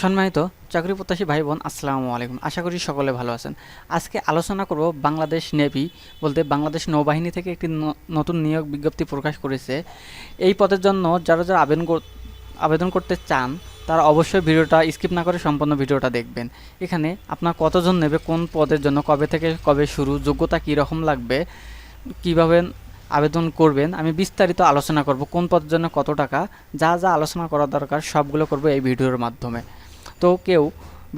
সম্মানিত চাকরি প্রত্যাশী ভাই বোন আসসালামু আলাইকুম। আশা করি সকলে ভালো আছেন। আজকে আলোচনা করব বাংলাদেশ নেভি, বলতে বাংলাদেশ নৌবাহিনী থেকে একটি নতুন নিয়োগ বিজ্ঞপ্তি প্রকাশ করেছে। এই পদের জন্য যারা যারা আবেদন আবেদন করতে চান, তারা অবশ্যই ভিডিওটা স্কিপ না করে সম্পূর্ণ ভিডিওটা দেখবেন। এখানে আপনার কতজন নেবে, কোন পদের জন্য, কবে থেকে কবে শুরু, যোগ্যতা কী রকম লাগবে, কীভাবে আবেদন করবেন, আমি বিস্তারিত আলোচনা করব, কোন পদের জন্য কত টাকা, যা যা আলোচনা করা দরকার সবগুলো করব এই ভিডিওর মাধ্যমে। তো কেউ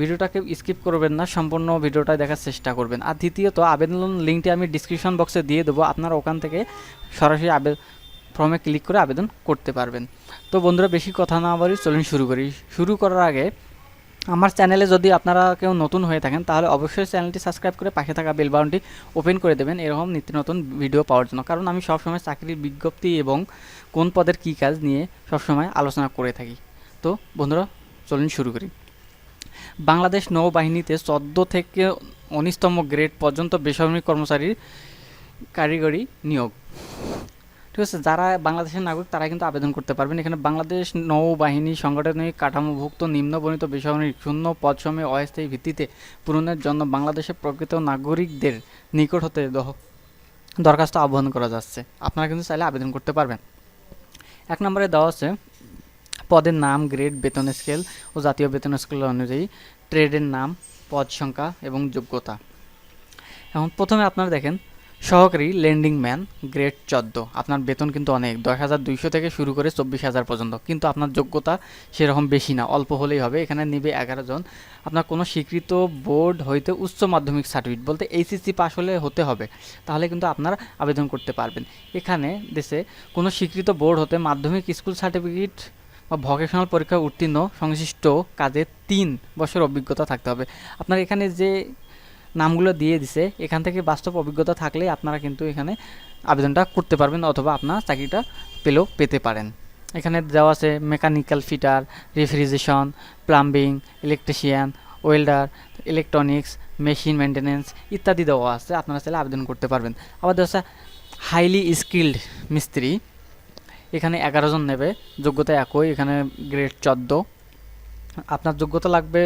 ভিডিওটাকে স্কিপ করবেন না, সম্পূর্ণ ভিডিওটা দেখার চেষ্টা করবেন। আর দ্বিতীয়ত, আবেদন লিঙ্কটি আমি ডিসক্রিপশন বক্সে দিয়ে দেবো, আপনারা ওখান থেকে সরাসরি আবে ফর্মে ক্লিক করে আবেদন করতে পারবেন। তো বন্ধুরা, বেশি কথা না বলি চলুন শুরু করি। শুরু করার আগে, আমার চ্যানেলে যদি আপনারা কেউ নতুন হয়ে থাকেন, তাহলে অবশ্যই চ্যানেলটি সাবস্ক্রাইব করে পাশে থাকা বেল ওপেন করে দেবেন। এরকম নিত্য নতুন ভিডিও পাওয়ার জন্য। কারণ আমি সবসময় চাকরির বিজ্ঞপ্তি এবং কোন পদের কী কাজ নিয়ে সবসময় আলোচনা করে থাকি। তো বন্ধুরা, চলুন শুরু করি। বাংলাদেশ নৌবাহিনীতে চোদ্দ থেকে উনিশতম গ্রেড পর্যন্ত বেসামরিক কর্মচারীর কারিগরি নিয়োগ। ঠিক আছে, যারা বাংলাদেশের নাগরিক তারা কিন্তু আবেদন করতে পারবেন। এখানে বাংলাদেশ নৌবাহিনী সাংগঠনিক কাঠামোভুক্ত নিম্নবর্ণিত বেসামরিক শূন্য পদসমে অস্থায়ী ভিত্তিতে পূরণের জন্য বাংলাদেশের প্রকৃত নাগরিকদের নিকট হতে দরখাস্ত আহ্বান করা যাচ্ছে। আপনারা কিন্তু চাইলে আবেদন করতে পারবেন। এক নম্বরে দেওয়া আছে পদের নাম গ্রেড বেতন স্কেল ও জাতীয় বেতন স্কেল অনুযায়ী ট্রেডের নাম, পদ সংখ্যা এবং যোগ্যতা। এখন প্রথমে আপনারা দেখেন, সহকারী লেন্ডিং ম্যান গ্রেড চোদ্দ। আপনার বেতন কিন্তু অনেক, দশ হাজার দুইশো থেকে শুরু করে চব্বিশ হাজার পর্যন্ত। কিন্তু আপনার যোগ্যতা সেরকম বেশি না, অল্প হলেই হবে। এখানে নেবে এগারো জন। আপনার কোনো স্বীকৃত বোর্ড হইতে উচ্চ মাধ্যমিক সার্টিফিকেট বলতে এইচএসসি পাস হলে হতে হবে। তাহলে কিন্তু আপনার আবেদন করতে পারবেন। এখানে দেশে কোনো স্বীকৃত বোর্ড হতে মাধ্যমিক স্কুল সার্টিফিকেট বা ভকেশনাল পরীক্ষায় উত্তীর্ণ সংশ্লিষ্ট কাজে তিন বছর অভিজ্ঞতা থাকতে হবে। আপনার এখানে যে নামগুলো দিয়ে দিছে, এখান থেকে বাস্তব অভিজ্ঞতা থাকলে আপনারা কিন্তু এখানে আবেদনটা করতে পারবেন অথবা আপনার চাকরিটা পেলেও পেতে পারেন। এখানে দেওয়া আছে mechanical fitter refrigeration plumbing electrician welder electronics machine maintenance ইত্যাদি দেওয়া আছে। আপনারা চাইলে আবেদন করতে পারবেন। আবার দেওয়া আছে হাইলি স্কিল্ড মিস্ত্রি। এখানে এগারো জন নেবে, যোগ্যতা একই, এখানে গ্রেড চোদ্দ। আপনার যোগ্যতা লাগবে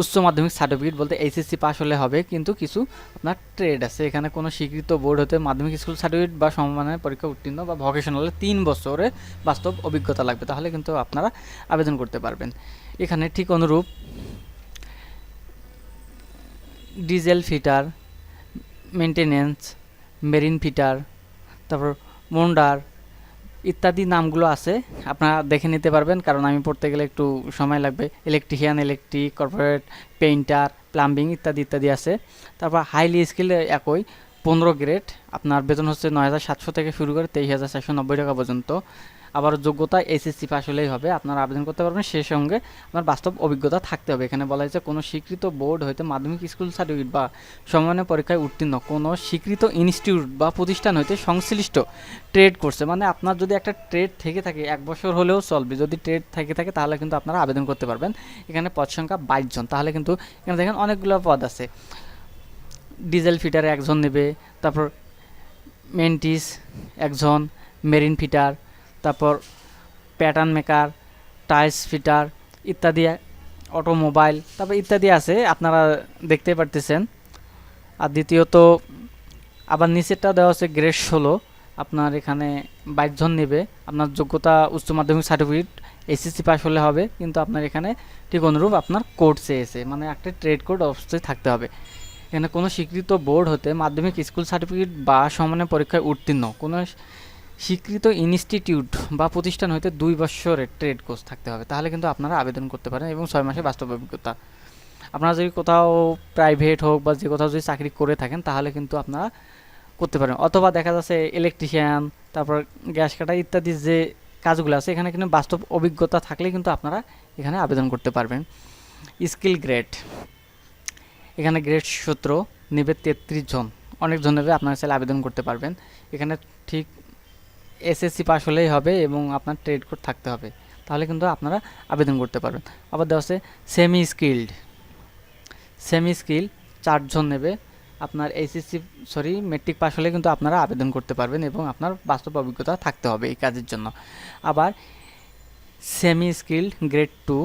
উচ্চ মাধ্যমিক সার্টিফিকেট বলতে এইচএসসি পাস হলে হবে, কিন্তু কিছু আপনার ট্রেড আছে। এখানে কোনো স্বীকৃত বোর্ড হতে মাধ্যমিক স্কুল সার্টিফিকেট বা সমমানের পরীক্ষা উত্তীর্ণ বা ভকেশনালে তিন বছরে বাস্তব অভিজ্ঞতা লাগবে, তাহলে কিন্তু আপনারা আবেদন করতে পারবেন। এখানে ঠিক অনুরূপ diesel fitter maintenance marine fitter তারপর মোন্ডার ইত্যাদি নামগুলো আছে। আপনারা দেখে নিতে পারবেন, কারণ আমি পড়তে গেলে একটু সময় লাগবে। Electrician electric corporate painter plumbing ইত্যাদি ইত্যাদি আছে। তারপর হাইলি স্কিল একই, পনেরো গ্রেড আপনার বেতন হচ্ছে নয় হাজার সাতশো থেকে শুরু করে তেইশ হাজার চারশো নব্বই টাকা পর্যন্ত। আবার যোগ্যতা এসএসসি পাস হলেই হবে, আপনারা আবেদন করতে পারবেন। সেই সঙ্গে আপনার বাস্তব অভিজ্ঞতা থাকতে হবে। এখানে বলা হয়েছে, কোনো স্বীকৃত বোর্ড হইতে মাধ্যমিক স্কুল সার্টিফিকেট বা সমমানের পরীক্ষায় উত্তীর্ণ, কোনো স্বীকৃত ইনস্টিটিউট বা প্রতিষ্ঠান হইতে সংশ্লিষ্ট ট্রেড করছে মানে আপনার যদি একটা ট্রেড থেকে থাকে, এক বছর হলেও চলবে, যদি ট্রেড থেকে থাকে তাহলে কিন্তু আপনারা আবেদন করতে পারবেন। এখানে পদ সংখ্যা বাইশ জন, তাহলে কিন্তু এখানে দেখেন অনেকগুলো পদ আছে। ডিজেল ফিটারে একজন নেবে, তারপর মেন্টিস একজন মেরিন ফিটার তারপর প্যাটার্ন মেকার টাইলস ফিটার ইত্যাদি অটোমোবাইল তারপর ইত্যাদি আছে, আপনারা দেখতে পারতেছেন। আর দ্বিতীয়ত, আবার নিচেরটা দেওয়া আছে গ্রেড ষোলো। আপনার এখানে বাইশ জন নেবে। আপনার যোগ্যতা, উচ্চ মাধ্যমিক সার্টিফিকেট এসএসসি পাস হলে হবে। কিন্তু আপনার এখানে ঠিক অনুরূপ আপনার কোড চেয়েছে। মানে একটা ট্রেড কোড অবশ্যই থাকতে হবে। এখানে কোনো স্বীকৃত বোর্ড হতে মাধ্যমিক স্কুল সার্টিফিকেট বা সমানের পরীক্ষায় উত্তীর্ণ। কোনো স্বীকৃত ইনস্টিটিউট বা প্রতিষ্ঠান হইতে দুই বছরের ট্রেড কোর্স থাকতে হবে। তাহলে কিন্তু আপনারা আবেদন করতে পারেন এবং ছয় মাসে বাস্তব অভিজ্ঞতা। আপনারা যদি কোথাও প্রাইভেট হোক বা যে কোথাও যদি চাকরি করে থাকেন, তাহলে কিন্তু আপনারা করতে পারেন। অথবা দেখা যাচ্ছে ইলেকট্রিশিয়ান তারপর গ্যাস কাটা ইত্যাদি যে কাজগুলো আছে, এখানে কিন্তু বাস্তব অভিজ্ঞতা থাকলে কিন্তু আপনারা এখানে আবেদন করতে পারবেন। স্কিল গ্রেড এখানে গ্রেড সূত্র, নেবে তেত্রিশ জন। অনেক জন নেবে আপনারা চাইলে আবেদন করতে পারবেন। এখানে ঠিক এসএসসি পাস হলেই হবে এবং আপনার ট্রেড কোড থাকতে হবে। তাহলে কিন্তু আপনারা আবেদন করতে পারবেন। আবার দেওয়া আছে সেমি স্কিল্ড সেমি স্কিল চারজন নেবে। আপনার এইচএসসি সরি মেট্রিক পাস হলে কিন্তু আপনারা আবেদন করতে পারবেন এবং আপনার বাস্তব অভিজ্ঞতা থাকতে হবে এই কাজের জন্য। আবার semi skilled grade two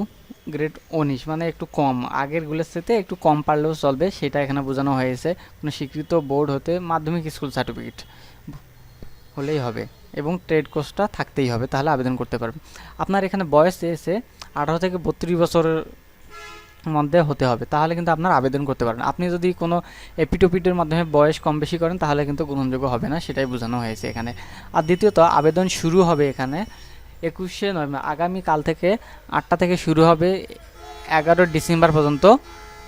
grade উনিশ মানে একটু কম। আগেরগুলোর সাথে একটু কম পারলেও চলবে, সেটা এখানে বোঝানো হয়েছে। কোনো স্বীকৃত বোর্ড হতে মাধ্যমিক স্কুল সার্টিফিকেট হলেই হবে। এবং ট্রেড কোর্সটা থাকতেই হবে, তাহলে আবেদন করতে পারবেন আপনার এখানে বয়স এসে আঠারো থেকে বত্রিশ বছরের মধ্যে হতে হবে, তাহলে কিন্তু আপনার আবেদন করতে পারবেন। আপনি যদি কোনো এপিটোপিটের মাধ্যমে বয়স কম বেশি করেন, তাহলে কিন্তু গ্রহণযোগ্য হবে না, সেটাই বোঝানো হয়েছে এখানে। আর দ্বিতীয়ত, আবেদন শুরু হবে এখানে একুশে নভেম্বর, আগামীকাল থেকে আটটা থেকে শুরু হবে এগারো ডিসেম্বর পর্যন্ত।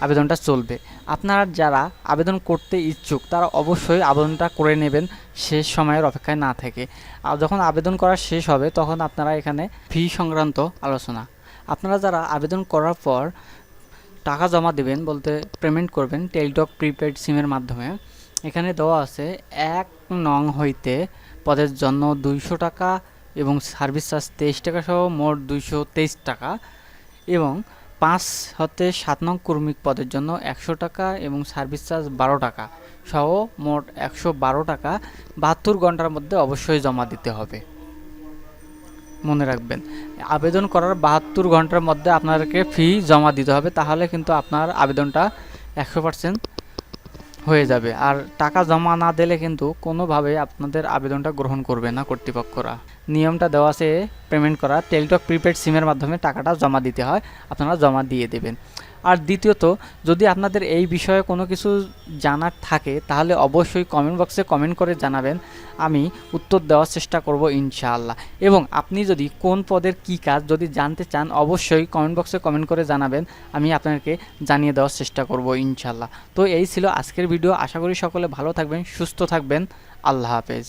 আবেদনটা চলবে। আপনারা যারা আবেদন করতে ইচ্ছুক, তারা অবশ্যই আবেদনটা করে নেবেন, শেষ সময়ের অপেক্ষায় না থেকে। আর যখন আবেদন করা শেষ হবে, তখন আপনারা এখানে ফি সংক্রান্ত আলোচনা। আপনারা যারা আবেদন করার পর টাকা জমা দেবেন বলতে পেমেন্ট করবেন টেলিটক প্রিপেড সিমের মাধ্যমে, এখানে দেওয়া আছে এক নং হইতে পদের জন্য দুইশো টাকা এবং সার্ভিস চার্জ তেইশ টাকা সহ মোট দুইশো তেইশ টাকা এবং পাঁচ হতে সাত নং কর্মিক পদের জন্য একশো টাকা এবং সার্ভিস চার্জ বারো টাকা সহ মোট একশো বারো টাকা বাহাত্তর ঘণ্টার মধ্যে অবশ্যই জমা দিতে হবে। মনে রাখবেন, আবেদন করার বাহাত্তর ঘণ্টার মধ্যে আপনাদেরকে ফি জমা দিতে হবে, তাহলে কিন্তু আপনার আবেদনটা একশো পার্সেন্ট হয়ে যাবে। আর টাকা জমা না দিলে কিন্তু কোনোভাবে আপনাদের আবেদনটা গ্রহণ করবে না কর্তৃপক্ষরা। নিয়মটা দেওয়া আছে পেমেন্ট করা। টেলিটক প্রিপেড সিমের মাধ্যমে টাকাটা জমা দিতে হয়। আপনারা জমা দিয়ে দেবেন। আর দ্বিতীয়ত, যদি আপনাদের এই বিষয়ে কোনো কিছু জানার থাকে, তাহলে অবশ্যই কমেন্ট বক্সে কমেন্ট করে জানাবেন। আমি উত্তর দেওয়ার চেষ্টা করব ইনশাআল্লাহ। এবং আপনি যদি কোন পদের কি কাজ যদি জানতে চান, অবশ্যই কমেন্ট বক্সে কমেন্ট করে জানাবেন। আমি আপনাকে জানিয়ে দেওয়ার চেষ্টা করব ইনশাআল্লাহ। তো এই ছিল আজকের ভিডিও আশা করি সকলে ভালো থাকবেন, সুস্থ থাকবেন। আল্লাহ হাফেজ।